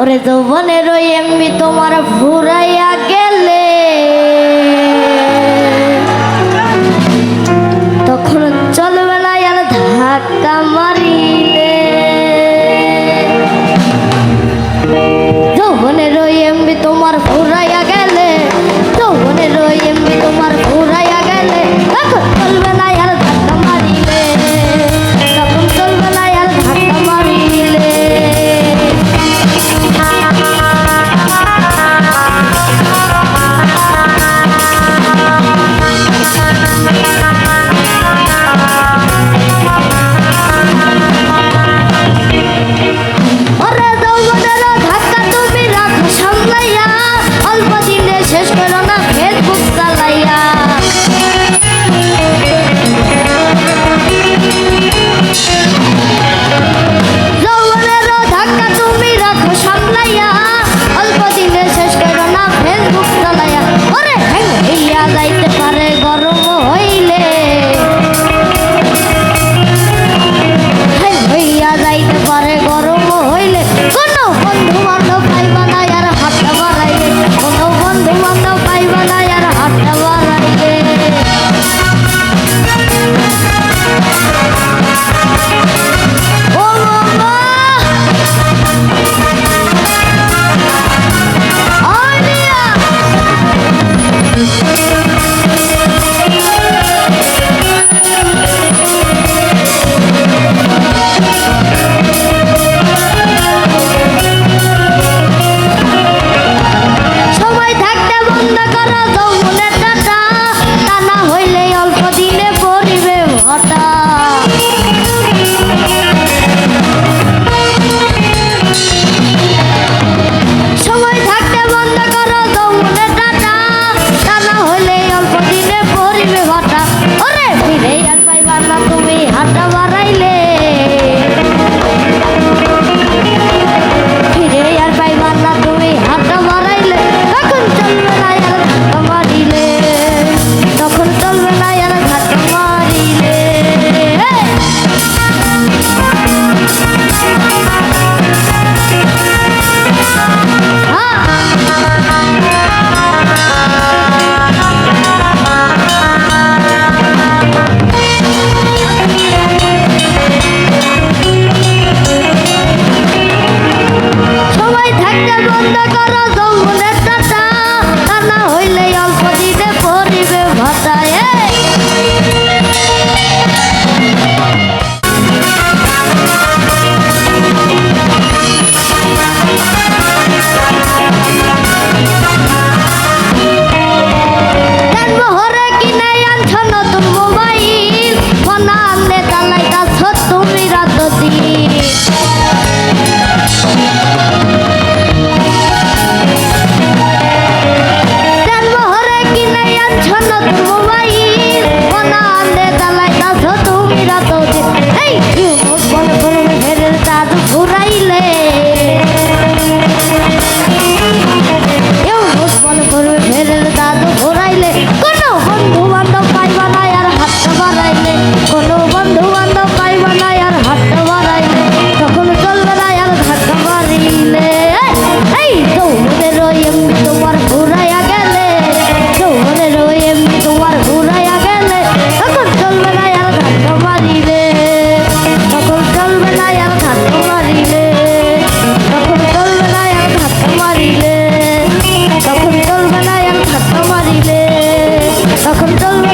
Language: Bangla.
ওরে তো বনে রই এমনি তোমার ফুরাইয়া গেলে। তখন চলবে না আর ধাক্কা মারিলে। যৌবনের ওই এমনি তোমার ফুরা বন্ধ করো 감사 합.